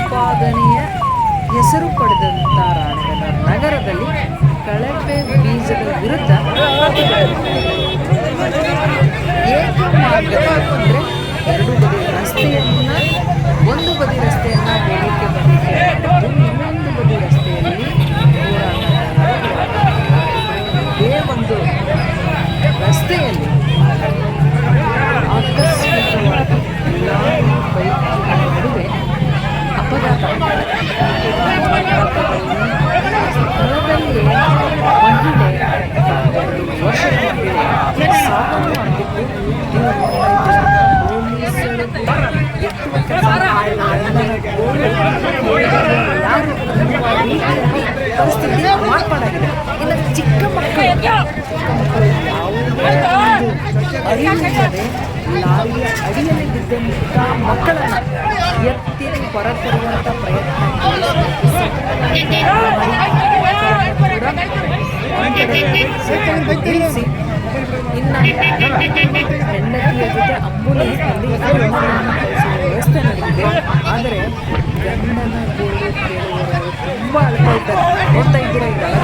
ಉತ್ಪಾದನೆಯ ಹೆಸರು ಪಡೆದಂಥ ರಾಣೆಬೆನ್ನೂರು ನಗರದಲ್ಲಿ ಕಳಪೆ ಬೀಜದ ವಿರುದ್ಧ ಏಕಮಾರ್ಗದ ಅಂದರೆ ಎರಡು ಬದಿ ರಸ್ತೆಯನ್ನ ಅರಿವಿಲ್ಲದೆ ಲಾರಿಯ ಅಡಿಯಲ್ಲಿ ಬಿದ್ದಂಥ ಮಕ್ಕಳನ್ನು ಎತ್ತಿ ಹೊರತರುವಂಥ ಪ್ರಯತ್ನ ಇನ್ನು ಹೆಂಡತಿಯ ಜೊತೆ ಅಂಬುಲೆನ್ಸ್ನಲ್ಲಿ ವ್ಯವಸ್ಥೆ ನಡೆದಿದೆ. ಆದರೆ ಗಂಡನ ಕೇಳುವ ತುಂಬ ಅಲ್ಪ ಇದ್ದಾರೆ. ನೋಡ್ತಾ ಇದ್ದೀರಾ ಈ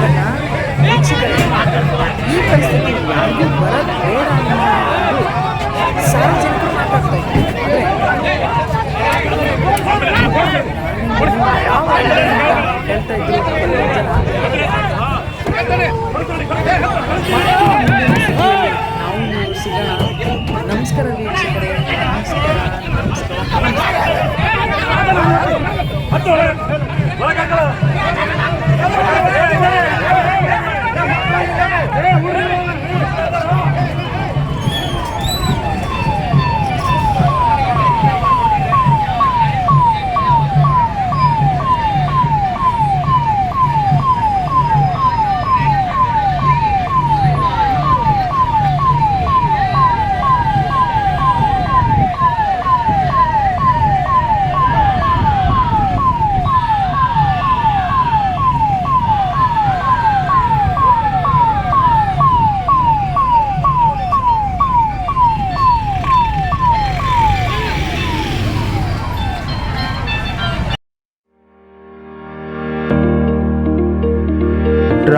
ನಾವು ಸಿಗೋಣ ನಮಸ್ಕಾರ ವೀಕ್ಷಕರೇ ನಮಸ್ಕಾರ ನಮಸ್ಕಾರ